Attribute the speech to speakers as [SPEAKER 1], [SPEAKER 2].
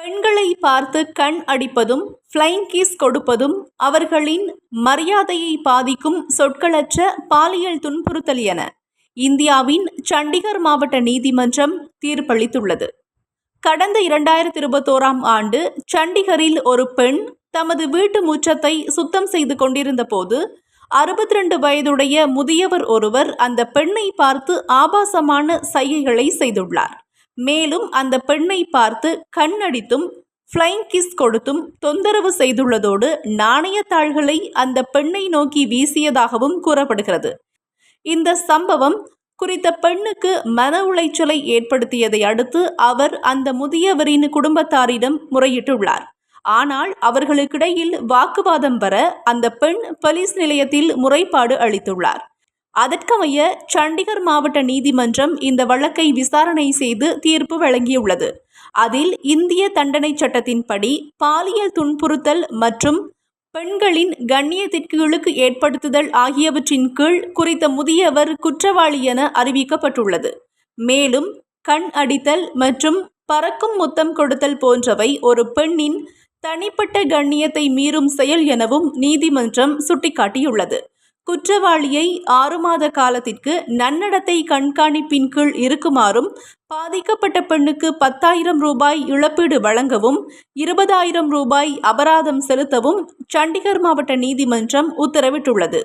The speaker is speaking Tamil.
[SPEAKER 1] பெண்களை பார்த்து கண் அடிப்பதும் ஃப்ளைங் கீஸ் கொடுப்பதும் அவர்களின் மரியாதையை பாதிக்கும் சொற்களற்ற பாலியல் துன்புறுத்தல் என இந்தியாவின் சண்டிகர் மாவட்ட நீதிமன்றம் தீர்ப்பளித்துள்ளது. கடந்த இரண்டாயிரத்தி இருபத்தோராம் ஆண்டு சண்டிகரில் ஒரு பெண் தமது வீட்டு முற்றத்தை சுத்தம் செய்து கொண்டிருந்த போது அறுபத்தி ரெண்டு வயதுடைய முதியவர் ஒருவர் அந்த பெண்ணை பார்த்து ஆபாசமான சைகைகளை செய்துள்ளார். மேலும் அந்த பெண்ணை பார்த்து கண்ணடித்தும் ஃப்ளைங் கிஸ் கொடுத்தும் தொந்தரவு செய்துள்ளதோடு நாணயத்தாள்களை அந்த பெண்ணை நோக்கி வீசியதாகவும் கூறப்படுகிறது. இந்த சம்பவம் குறித்த பெண்ணுக்கு மன உளைச்சலை ஏற்படுத்தியதை அடுத்து அவர் அந்த முதியவரின் குடும்பத்தாரிடம் முறையிட்டுள்ளார். ஆனால் அவர்களுக்கிடையில் வாக்குவாதம் வர அந்த பெண் போலீஸ் நிலையத்தில் முறைப்பாடு அளித்துள்ளார். அதற்கமைய சண்டிகர் மாவட்ட நீதிமன்றம் இந்த வழக்கை விசாரணை செய்து தீர்ப்பு வழங்கியுள்ளது. அதில் இந்திய தண்டனை சட்டத்தின்படி பாலியல் துன்புறுத்தல் மற்றும் பெண்களின் கண்ணியத்திற்கு இழுக்கு ஏற்படுத்துதல் ஆகியவற்றின் கீழ் குறித்த முதியவர் குற்றவாளி என அறிவிக்கப்பட்டுள்ளது. மேலும் கண் அடித்தல் மற்றும் பறக்கும் முத்தம் கொடுத்தல் போன்றவை ஒரு பெண்ணின் தனிப்பட்ட கண்ணியத்தை மீறும் செயல் எனவும் நீதிமன்றம் சுட்டிக்காட்டியுள்ளது. குற்றவாளியை ஆறு மாத காலத்திற்கு நன்னடத்தை கண்காணிப்பின் கீழ் இருக்குமாறும் பாதிக்கப்பட்ட பெண்ணுக்கு பத்தாயிரம் ரூபாய் இழப்பீடு வழங்கவும் இருபதாயிரம் ரூபாய் அபராதம் செலுத்தவும் சண்டிகர் மாவட்ட நீதிமன்றம் உத்தரவிட்டுள்ளது.